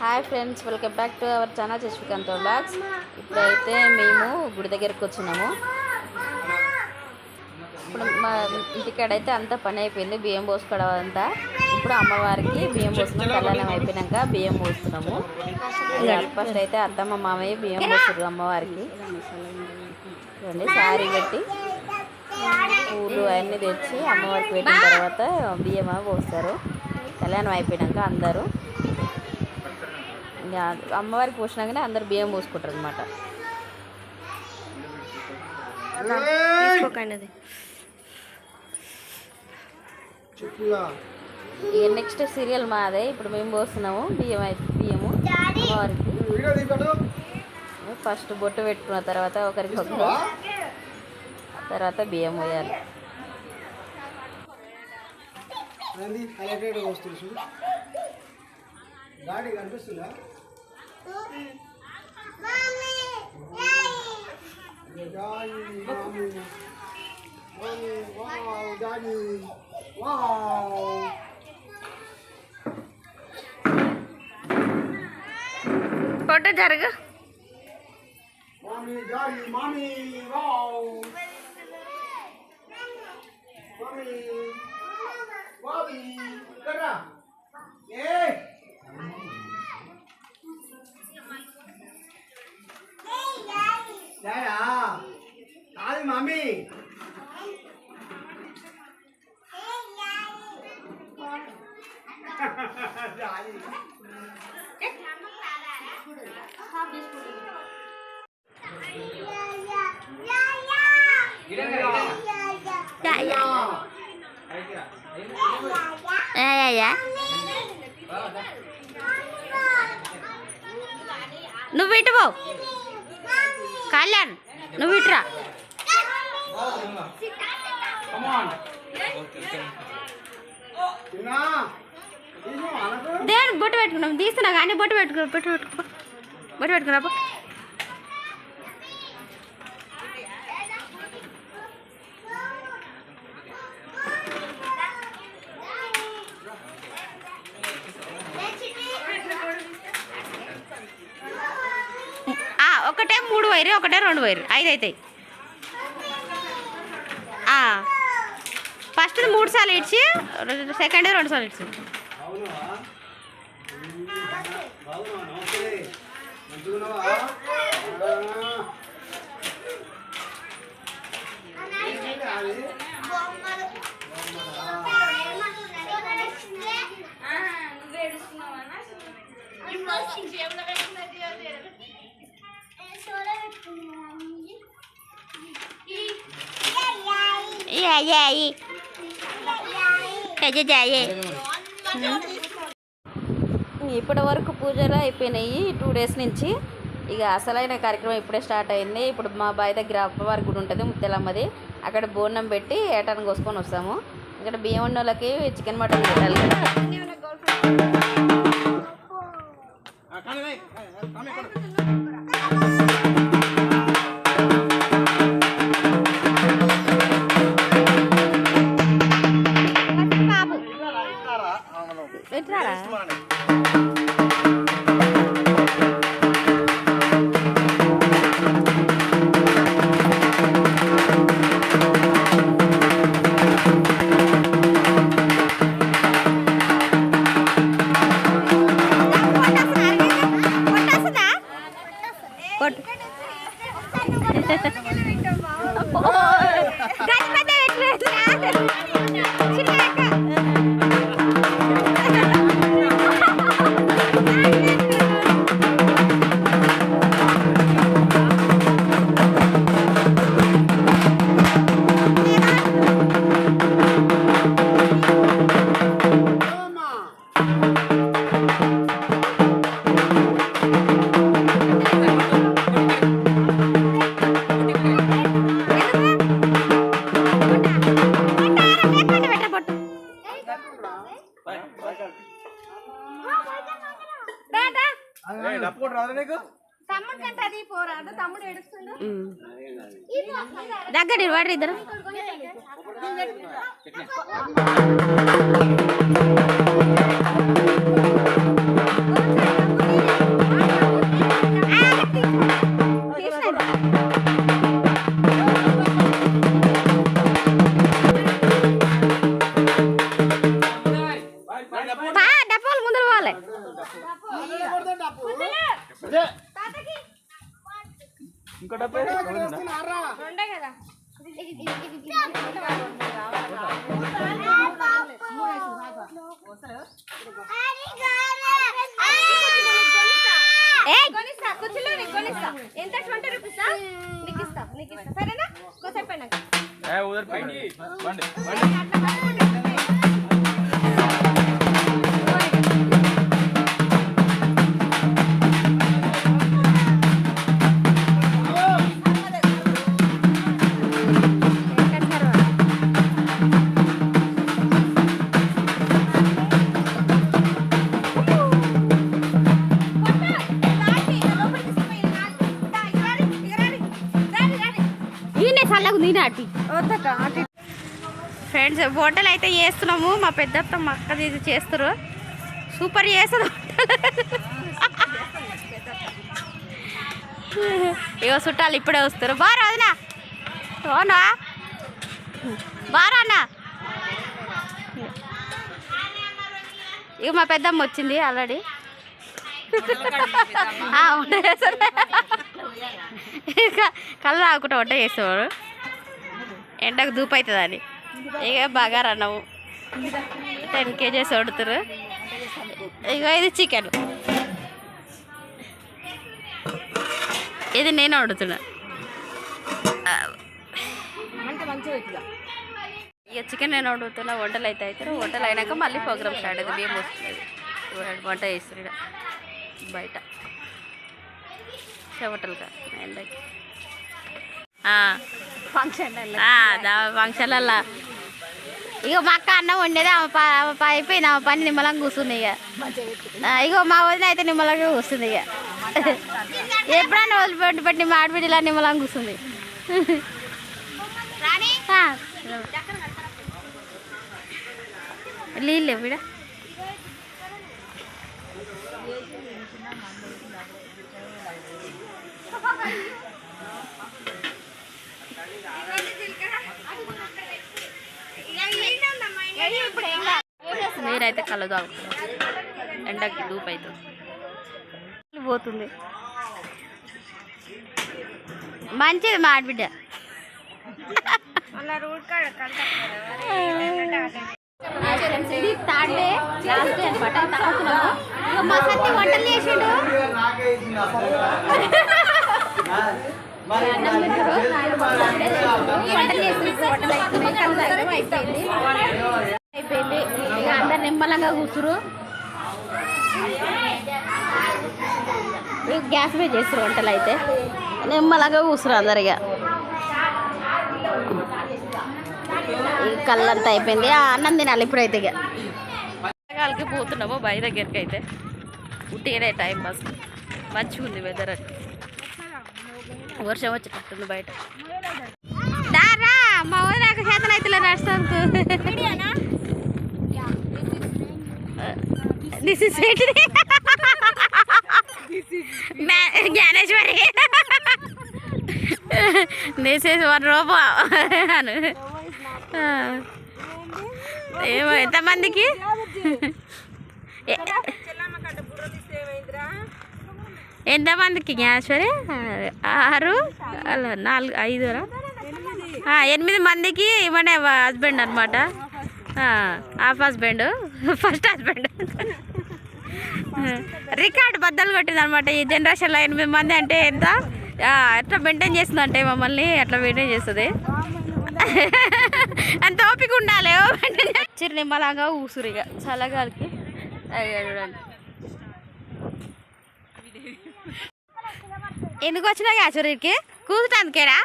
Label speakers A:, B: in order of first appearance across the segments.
A: Hi friends welcome back to our channel Shashikanth blogs. ఇప్పుడైతే మేము గుడి దగ్గరికి వచ్చినాము. ఇప్పుడు మా ఇంటికాడైతే అంతా పని అయిపోయింది బియ్యం పోసుకోవడం అంతా. ఇప్పుడు అమ్మవారికి బియ్యం పోస్తున్నాం కళ్యాణం అయిపోయినాక బియ్యం పోస్తున్నాము. ఫస్ట్ అయితే అత్తమ్మ మామయ్య బియ్యం పోస్తారు అమ్మవారికి. చూడండి శారీ పెట్టి పూలు అవన్నీ తెచ్చి అమ్మవారికి పెట్టిన తర్వాత బియ్యం పోస్తారు. కళ్యాణం అయిపోయినాక అందరూ అమ్మవారికి పోసినాకనే అందరు బియ్యం పోసుకుంటారు అనమాట ఇక నెక్స్ట్ సీరియల్ మాదే ఇప్పుడు మేము పోస్తున్నాము బియ్యం అయితే బియ్యము అమ్మవారికి. ఫస్ట్ బొట్టు పెట్టుకున్న తర్వాత ఒకరికి ఒకరు తర్వాత బియ్యం పోయాలి.
B: గాడి కనిపిస్తుందా? గాడి మామి మామి వావ్ గాడి వావ్
C: ఫోటో జరగ
B: మామి గాడి మామి వావ్ మామి బాబీ కర్రా ఏ డాడా కాదు మమ్మీ.
C: నువ్వు ఇటు పో. కళ్యాణ్ నువ్వు ఇటురా.
B: తిన్నా
C: దేని బొట్టు పెట్టుకున్నాం తీస్తున్నా కానీ బొట్టు పెట్టుకో బొట్టు పెట్టుకో. బొట్టు పెట్టుకున్నా ఒకటే మూడు వైరు ఒకటే రెండు వైరు. ఐదు అవుతాయి రోజు మూడు సార్లు ఇచ్చి సెకండ్ రెండు సార్లు ఇచ్చి
B: Yeah, yeah, yeah.
A: ఇప్పటి వరకు పూజలు అయిపోయినాయి టూ డేస్ నుంచి ఇక అసలైన కార్యక్రమం ఇప్పుడే స్టార్ట్ అయింది ఇప్పుడు మా బావి దగ్గర అమ్మవారి గుడి ఉంటుంది ముత్తెలమ్మది అక్కడ బోనం పెట్టి ఏటాన్ని కోసుకొని వస్తాము ఇక్కడ బియ్యం ఉన్న వాళ్ళకి చికెన్ మటన్ పెట్టాలి కదా
C: తమ్ముడు కంటే అది పోరాదు తమ్ముడు ఏడుస్తుండు. దగ్గర వాడు ఇద్దరు
D: డబ్బాలు ముందర పోవాలి. ఎంత ట్వంటీ రూపీస్ నీకు ఇస్తా నీకు ఇస్తా సరేనా
B: ఏ బండి
C: ఈయనే ఉంది నాటి ఫ్రెండ్స్ వంటలు అయితే చేస్తున్నాము. మా పెద్దత్త మా అక్క ఇది చేస్తారు. సూపర్ చేస్తారు. ఇగో చుట్టాలు ఇప్పుడే వస్తారు. బారా వదినా. అవునా బారా అన్న. ఇక మా పెద్దమ్మ వచ్చింది ఆల్రెడీ. ఆ, వంట చేస్తారు. ఇక కళ్ళు తాగుకుంటా వంట చేసేవాడు. ఎండకు దూపు అవుతుంది అని ఇక బాగా రన్నవు టెన్ కేజీస్ వండుతారు ఇక ఇది చికెన్. ఇది నేను వండుతున్నా. ఇక చికెన్ నేను వండుతున్నా. వంటలు అయితే అవుతారు వంటలు అయినాక మళ్ళీ ప్రోగ్రామ్ స్టార్ట్ అవుతుంది బియ్యం వస్తుంది వంట చేస్తారు బయట. చెమటలుగా ఎండకి. ఫంక్షన్ ఫంక్షన్లల్లో. ఇగో మా అక్క అన్నం వండేది ఆమె అయిపోయింది ఆమె పని నిమ్మలంగా కూర్చుంది ఇక ఇగో మా వదిన అయితే నిమ్మలంగా కూర్చుంది ఇక ఎప్పుడైనా వదిలిపెట్టి పెట్టి మా ఆడబిడ్డలా నిమ్మలంగా కూర్చుంది. నీళ్ళు ఎవిడ మీరైతే కళ్ళు తాగుతున్నారు ఎండకి దూపు అవుతుంది. పోతుంది. మంచిది మా ఆడబిడ్డ. ఇది థర్డ్ డే లాస్ట్ డే అనమాట తాగుతున్నాము ఇక మా సత్తి వంటలు చేసిండు. వంటలు చేసి వంటలు అయిపోయింది. నిమ్మలంగా కూర్చురు. ఇక గ్యాస్ మీద చేస్తారు వంటలు అయితే. నిమ్మలంగా కూర్చురు అందరు ఇక ఈ కళ్ళంతా అయిపోయింది. ఆ అన్నం తినాలి ఇప్పుడైతే ఇక కాలకి పోతున్నాము బావి దగ్గరికి అయితే. ఉట్టిగానే టైం పాస్ మంచిగా ఉంది వెదర్ అని వర్షం వచ్చేటట్టుంది బయట. దారా మా ఊరి నాకు చేతన అయితే నడుస్తుంది this is Jnaneshwari this is one అను ఏమో ఎంతమందికి ఎంతమందికి జ్ఞానేశ్వరి? ఆరు అలా నాలుగు ఐదురా? ఎనిమిది. మందికి ఇవనే హస్బెండ్ అనమాట half husband first husband record బద్దలు కొట్టిందనమాట ఈ జనరేషన్లో ఎనిమిది మంది అంటే ఎంత? ఎట్లా మెయింటైన్ చేస్తుంది అంటే మమ్మల్ని ఎట్లా మెయింటైన్ చేస్తుంది. అంత ఓపిక ఉండాలి ఓ చిరు నిమ్మలాగా ఊసురిగా చల్లగాలికి. చూడండి. ఎందుకు వచ్చినా యాచూరికి? కూర్చుంటానికేరా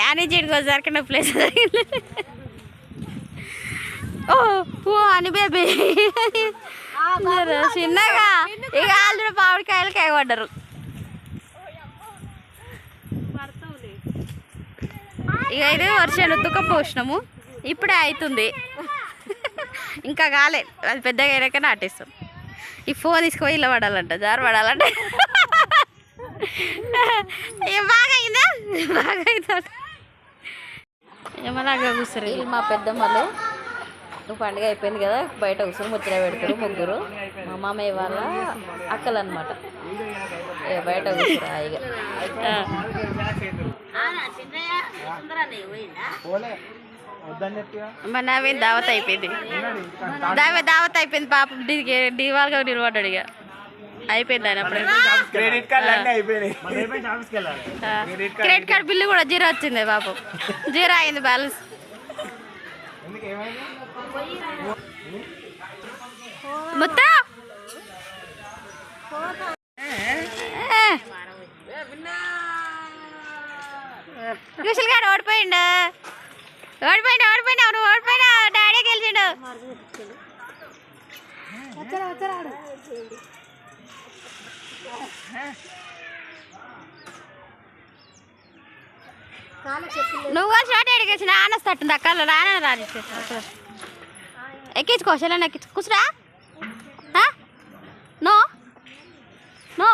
C: యానీ చెడుకు వచ్చారు ప్లేస్ ఓ ఓ అని బేబీ. చిన్నగా. ఇక ఆల్రెడీ పావుడికాయలు కాయపడ్డారు ఇక ఇది వర్షాలు ఉత్తుక పోషణము ఇప్పుడే అవుతుంది ఇంకా కాలే. అది పెద్దగా అయినాక నాటేస్తాం. ఈ ఫోన్ తీసుకుపోయి ఇలా పడాలంట జారు పడాలంట. ఏ బాగా అయిందా? బాగా అయిందా? ఏమలాగా కూర్చోరు.
A: మా పెద్దమ్మలు. నువ్వు పండుగ అయిపోయింది కదా బయట కూర్చొని ముచ్చట పెడతారు ముగ్గురు. మా మామయ్య వాళ్ళ అక్కలు అనమాట బయట కూర్చోరు హాయిగా
C: మరి నావే దావత్ అయిపోయింది? దావే దావత్ అయిపోయింది పాపం. డివాల్గా నిలబడ్డాడు ఇక అయిపోయింది ఆయన అప్పుడే.
B: క్రెడిట్
C: క్రెడిట్ కార్డ్ బిల్లు కూడా జీరో వచ్చింది పాపం జీరో అయింది బ్యాలెన్స్. మొత్తం. కుశల్ గారు ఓడిపోయిండు. ఓడిపోయిండు ఓడిపోయినా నువ్వు ఓడిపోయినా. డాడీ గెలిచిండు. నువ్వు షార్ట్ ఎడిగేసి నాన్న తట్టుంది అక్క నాన్న రాని ఎక్కించుకో సెలన్ ఎక్కించు కూర్చురా? నో. నో.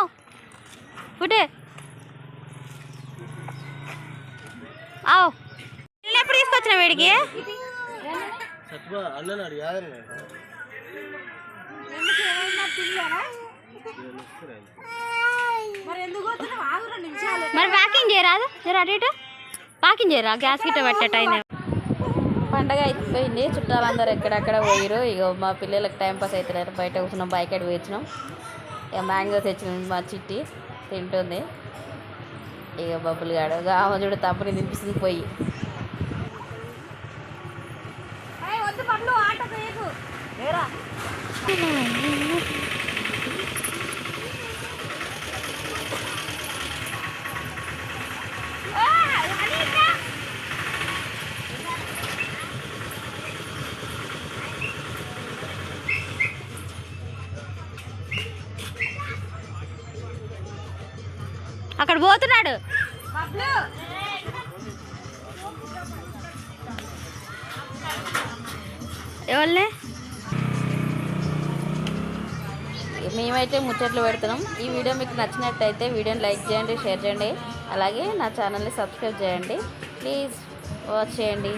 C: ఫుటే ఆవు. ఎప్పుడు తీసుకొచ్చిన వీడికి? మరి ప్యాకింగ్ చేయరాదు జర అటు ఇటు. ప్యాకింగ్ చేయరా? గ్యాస్ గిట్ట పెట్టే టైం
A: పండగ అయిపోయింది చుట్టాలందరూ ఎక్కడెక్కడ పోయిరు ఇక మా పిల్లలకు టైం పాస్ అవుతలేరు బయట కూర్చున్నాం బైక్ అడిగి వచ్చినాం ఇక మ్యాంగో తెచ్చినాం మా చిట్టి తింటుంది. ఇక బబ్బులు గాడు ఇక ఆమె చూడు తప్పుని తినిపిస్తుంది పోయి.
D: ఆట
C: అక్కడ పోతున్నాడు.
D: బబ్లు
A: మేమైతే ముచ్చట్లు పెడుతున్నాం. ఈ వీడియో మీకు నచ్చినట్టయితే వీడియోని లైక్ చేయండి షేర్ చేయండి. అలాగే నా ఛానల్ని సబ్స్క్రైబ్ చేయండి. ప్లీజ్ వాచ్ చేయండి.